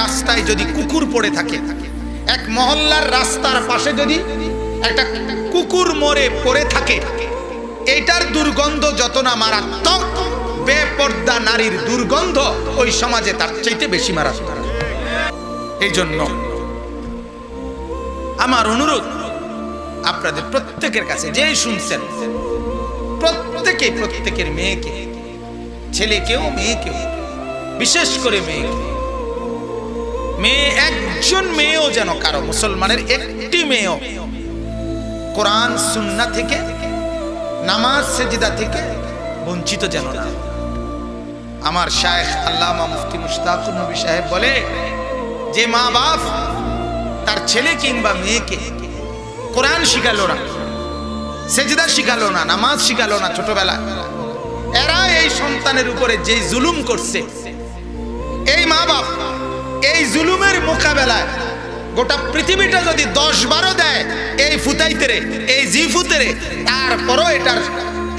রাস্তায় যদি কুকুর পড়ে থাকে, এক মহল্লার রাস্তার পাশে যদি একটা কুকুর মরে পড়ে থাকে এটার দুর্গন্ধ যত না মারাত্মক, বেপর্দা নারীর দুর্গন্ধ ওই সমাজে তার চাইতে বেশি মারাত্মক। এই জন্য আমার অনুরোধ, আপনাদের প্রত্যেকের কাছে যেই শুনছেন প্রত্যেকে প্রত্যেকের মেয়েকে, ছেলেকেও মেয়েকেও, বিশেষ করে মেয়েকে মেয়ে, একজন মেয়েও যেন কারও মুসলমানের একটি মেয়েও কোরআন সুন্না থেকে, নামাজ, সেজিদা থেকে বঞ্চিত যেন না আমার শায়েখ আল্লামা মুফতি মুশতাকুর নবী সাহেব বলে, যে মা বাপ তার ছেলে কিংবা মেয়েকে কোরআন শিখালো না, সেজদা শিখালো না, নামাজ শিখালো না ছোটবেলায়, এরা এই সন্তানের উপরে যে জুলুম করছে, এই মা বাপ এই জুলুমের মোকাবেলায় গোটা পৃথিবীটা যদি দশ বারো দেয়, এই ফুতাইতেরে এই জি ফুতেরে তারপরও এটার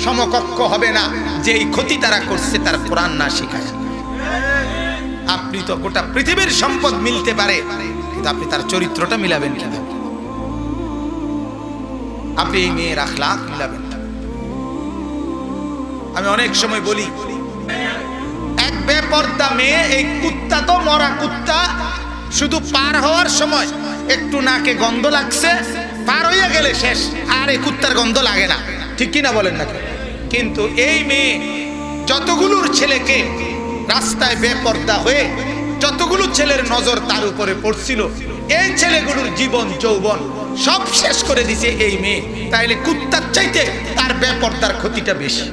সমকক্ষ হবে না। যে এই ক্ষতি তারা করছে, তার কোরআন না শিখায়। আপনি তো গোটা পৃথিবীর সম্পদ মিলতে পারে, কিন্তু আপনি তার চরিত্রটা মিলাবেন কেন আপনি এই মেয়ের আখলাখ মিলাবেন আমি অনেক সময় বলি বেপর্দা মেয়ে, এই কুত্তা তো মরা কুত্তা। শুধু পার হওয়ার সময় একটু নাকে গন্ধ লাগছে, পার হইয়া গেলে শেষ, আর এই কুত্তার গন্ধ লাগে না। ঠিক কিনা বলেন না কিন্তু এই মেয়ে যতগুলোর ছেলেকে রাস্তায় বেপর্দা হয়ে যতগুলো ছেলের নজর তার উপরে পড়ছিল, এই ছেলেগুলোর জীবন, যৌবন সব শেষ করে দিছে এই মেয়ে। তাইলে কুত্তার চাইতে তার বেপর্দার ক্ষতিটা বেশি।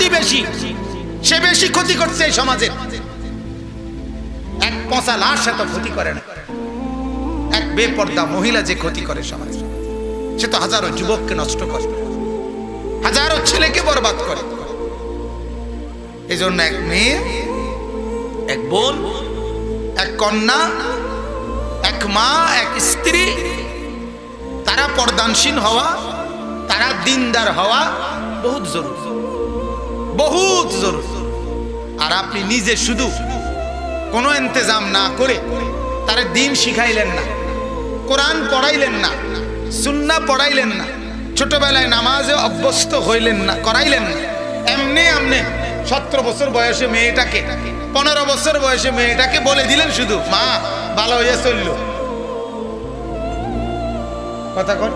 ক্ষতি বেশি। সে বেশি ক্ষতি করছে এই সমাজের এক পচা লাশ এত ক্ষতি করে না। এক বেপর্দা মহিলা যে ক্ষতি করে সমাজ। সে তো হাজারো যুবককে নষ্ট করে। হাজারো ছেলেকে বরবাদ করে। এই জন্য এক মেয়ে, এক বোন, এক কন্যা, এক মা, এক স্ত্রী, তারা পর্দানসীন হওয়া, তারা দিনদার হওয়া বহুত জরুরি। বহুত জরুরি আর আপনি নিজে শুধু কোনো ইন্তজাম না করে তারা দিন শিখাইলেন না, কোরআন পড়াইলেন না, সুন্না পড়াইলেন না, ছোটবেলায় নামাজে অভ্যস্ত হইলেন না, করাইলেন না। এমনি আমনে সতেরো বছর বয়সে মেয়েটাকে, পনেরো বছর বয়সে মেয়েটাকে বলে দিলেন শুধু, মা, ভালো হয়ে চলল। কথা কর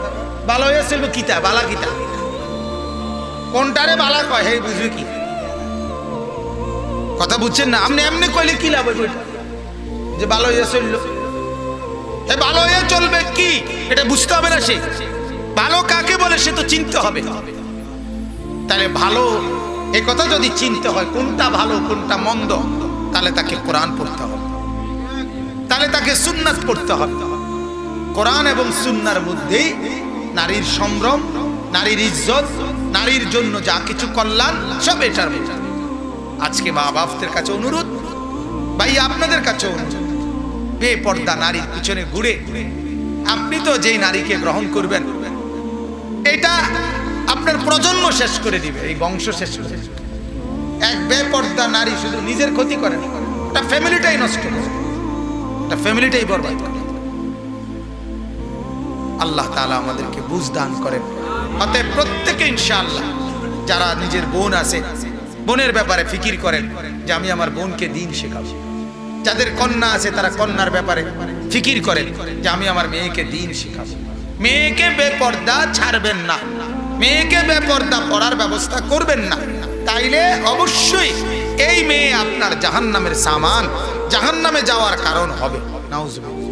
ভালো হয়ে চলল কিতা? বালা কিতা? কোনটারে বালা কয় হে বুঝবি কি? কথা বুঝছেন না? আপনি এমনি কইলে কি লাভ যে ভালো হয়ে চলল। এ ভালো হয়ে চলবে কি? এটা বুঝতে হবে না সে। ভালো কাকে বলে সে তো চিনতে হবে। তাহলে ভালো, এ কথা যদি চিনতে হয়, কোনটা ভালো, কোনটা মন্দ, তাহলে তাকে কোরআন পড়তে হবে। তাহলে তাকে সুন্নাত পড়তে হবে। কোরআন এবং সুন্নার মধ্যেই নারীর সম্ভ্রম নারীর ইজ্জত, নারীর জন্য যা কিছু কল্যাণ, সব এটার আজকে মা বাপদের কাছে অনুরোধ, ভাই, আপনাদের কাছে অনুরোধ। বেপর্দা নারীর পিছনে ঘুরে, আপনি তো যেই নারীকে গ্রহণ করবেন, এটা আপনার প্রজন্ম শেষ করে দিবে, এই বংশ শেষ করে। এক বেপর্দা নারী শুধু নিজের ক্ষতি করে না, ওটা ফ্যামিলিটাই নষ্ট করে ওটা ফ্যামিলিটাই বরবাদ করে আল্লাহ তাআলা আমাদেরকে বুঝ দান করেন। অতএব প্রত্যেকে ইনশাআল্লাহ, যারা নিজের বোন আছে, বোনের ব্যাপারে ফিকির করেন যে আমি আমার বোনকে দিন শেখাবো। যাদের কন্যা আছে, তারা কন্যার ব্যাপারে ফিকির করেন যে আমি আমার মেয়েকে দিন শেখাবো। মেয়েকে বেপর্দা ছাড়বেন না। মেয়েকে বেপর্দা পড়ার ব্যবস্থা করবেন না। তাইলে অবশ্যই এই মেয়ে আপনার জাহান্নামের সামান, জাহান্নামে যাওয়ার কারণ হবে। নাউজুবিল্লাহ।